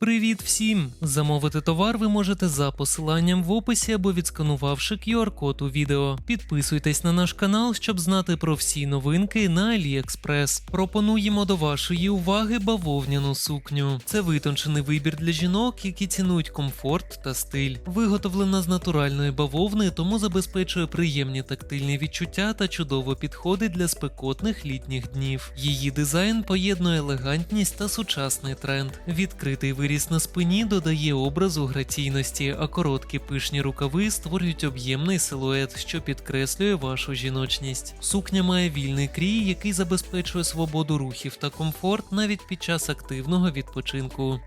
Привіт всім! Замовити товар ви можете за посиланням в описі або відсканувавши QR-код у відео. Підписуйтесь на наш канал, щоб знати про всі новинки на AliExpress. Пропонуємо до вашої уваги бавовняну сукню. Це витончений вибір для жінок, які цінують комфорт та стиль. Виготовлена з натуральної бавовни, тому забезпечує приємні тактильні відчуття та чудово підходить для спекотних літніх днів. Її дизайн поєднує елегантність та сучасний тренд. Відкритий виріс на спині додає образу граційності, а короткі пишні рукави створюють об'ємний силует, що підкреслює вашу жіночність. Сукня має вільний крій, який забезпечує свободу рухів та комфорт навіть під час активного відпочинку.